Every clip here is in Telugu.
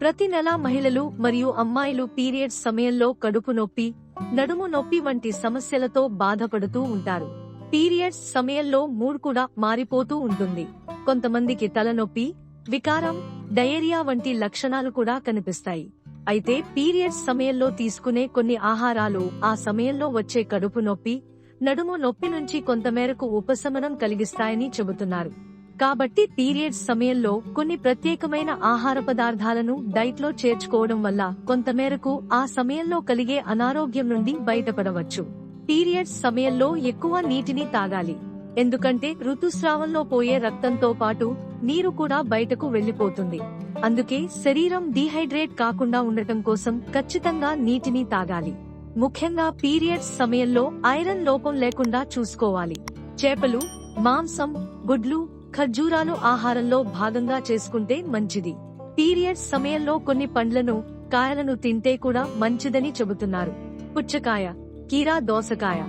ప్రతి నెల మహిళలు మరియు అమ్మాయిలు పీరియడ్స్ సమయంలో కడుపు నొప్పి నడుము నొప్పి వంటి సమస్యలతో బాధపడుతూ ఉంటారు. పీరియడ్స్ సమయంలో మూడ్ కూడా మారిపోతూ ఉంటుంది. కొంతమందికి తలనొప్పి వికారం డయేరియా వంటి లక్షణాలు కూడా కనిపిస్తాయి. అయితే పీరియడ్స్ సమయంలో తీసుకునే కొన్ని ఆహారాలు ఆ సమయంలో వచ్చే కడుపు నొప్పి నడుము నొప్పి నుంచి కొంతమేరకు ఉపశమనం కలిగిస్తాయని చెబుతున్నారు. కాబట్టి పీరియడ్స్ సమయంలో కొన్ని ప్రత్యేకమైన ఆహార పదార్థాలను డైట్లో చేర్చుకోవడం వల్ల కొంతమేరకు ఆ సమయంలో కలిగే అనారోగ్యం నుండి బయటపడవచ్చు. పీరియడ్స్ సమయంలో ఎక్కువ నీటిని తాగాలి. ఎందుకంటే ఋతుస్రావంలో పోయే రక్తంతో పాటు నీరు కూడా బయటకు వెళ్ళిపోతుంది అందుకే శరీరం డీహైడ్రేట్ కాకుండా ఉండటం కోసం ఖచ్చితంగా నీటిని తాగాలి. ముఖ్యంగా పీరియడ్స్ సమయంలో ఐరన్ లోపం లేకుండా చూసుకోవాలి. చేపలు మాంసం గుడ్లు ఖర్జూరాలు ఆహారంలో భాగంగా చేసుకుంటే మంచిది. పీరియడ్స్ సమయంలో కొన్ని పండ్లను కాయలను తింటే కూడా మంచిదని చెబుతున్నారు. పుచ్చకాయ కీరా దోసకాయ.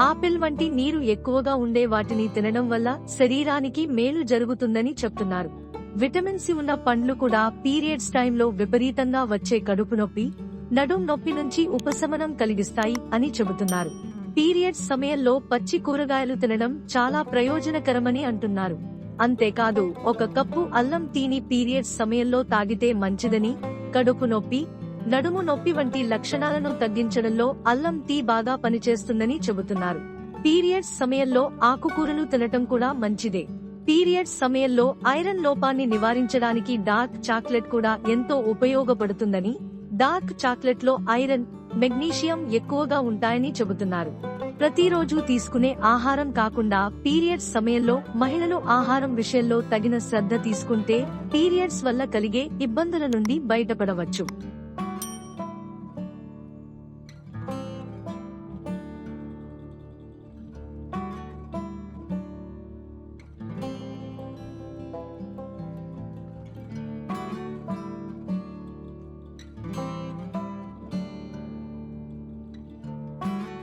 ఆపిల్ వంటి నీరు ఎక్కువగా ఉండే వాటిని తినడం వల్ల శరీరానికి మేలు జరుగుతుందని చెప్తున్నారు. విటమిన్ సి ఉన్న పండ్లు కూడా పీరియడ్స్ టైంలో విపరీతంగా వచ్చే కడుపు నొప్పి నడుం నొప్పి నుంచి ఉపశమనం కలిగిస్తాయి అని చెబుతున్నారు. పీరియడ్స్ సమయంలో పచ్చి కూరగాయలు తినడం చాలా ప్రయోజనకరమని అంటున్నారు. అంతేకాదు ఒక కప్పు అల్లం టీని పీరియడ్స్ సమయంలో తాగితే మంచిదని కడుపు నొప్పి నడుము నొప్పి వంటి లక్షణాలను తగ్గించడంలో అల్లం టీ బాగా పనిచేస్తుందని చెబుతున్నారు. పీరియడ్స్ సమయంలో ఆకుకూరలు తినటం కూడా మంచిదే. పీరియడ్స్ సమయంలో ఐరన్ లోపాన్ని నివారించడానికి డార్క్ చాక్లెట్ కూడా ఎంతో ఉపయోగపడుతుందని డార్క్ చాక్లెట్లో ఐరన్ మెగ్నీషియం ఎక్కువగా ఉంటాయని చెబుతున్నారు. ప్రతిరోజు తీసుకునే ఆహారం కాకుండా పీరియడ్స్ సమయంలో మహిళలు ఆహారం విషయంలో తగిన శ్రద్ధ తీసుకుంటే పీరియడ్స్ వల్ల కలిగే ఇబ్బందుల నుండి బయటపడవచ్చు.